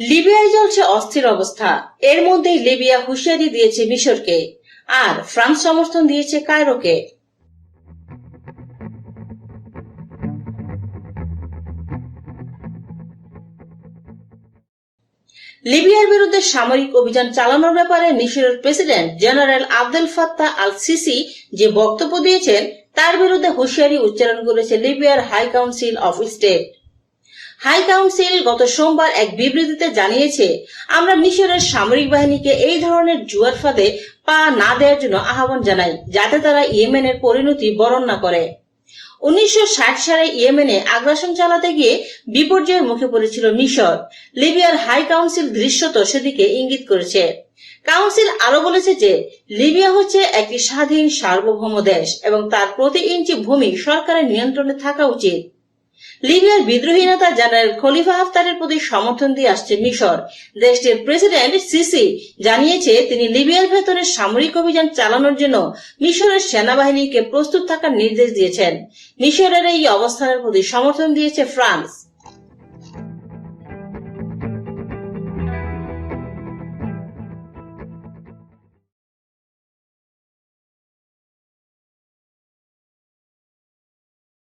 লিবিয়ায় চলছে অস্থির অবস্থা। এর মধ্যেই লিবিয়া হুঁশিয়ারি দিয়েছে মিশরকে, আর ফ্রান্স সমর্থন দিয়েছে কায়রোকে। লিবিয়ার বিরুদ্ধে সামরিক অভিযান চালানোর ব্যাপারে মিশরের president general Abdel Fattah Al Sisi যে বক্তব্য দিয়েছেন, তার বিরুদ্ধে হুঁশিয়ারি উচ্চারণ করেছে লিবিয়ার high council of state. High council গত সোমবার এক বিবৃতিতে জানিয়েছে, আমরা মিশরের সামরিক বাহিনীকে এই ধরনের জুয়ার ফাঁদে পা না দেওয়ার জন্য আহ্বান জানাই, যাতে তারা ইয়েমেনের পরিণতি বরণ না করে। উনিশশো ষাট সালে ইয়েমেনে আগ্রাসন চালাতে গিয়ে বিপর্যয়ের মুখে পড়েছিল মিশর। লিবিয়ার হাই কাউন্সিল দৃশ্যত সেদিকে ইঙ্গিত করেছে। কাউন্সিল আরও বলেছে যে, লিবিয়া হচ্ছে একটি স্বাধীন সার্বভৌম দেশ এবং তার প্রতি ইঞ্চি ভূমি সরকারের নিয়ন্ত্রণে থাকা উচিত। লিবিয়ার বিদ্রোহী নেতা জেনারেল খলিফা আফতারের প্রতি সমর্থন দিয়ে আসছে মিশর। দেশটির প্রেসিডেন্ট সিসি জানিয়েছে, তিনি লিবিয়ার ভেতরে সামরিক অভিযান চালানোর জন্য মিশরের সেনাবাহিনীকে প্রস্তুত থাকার নির্দেশ দিয়েছেন। মিশরের এই অবস্থানের প্রতি সমর্থন দিয়েছে ফ্রান্স।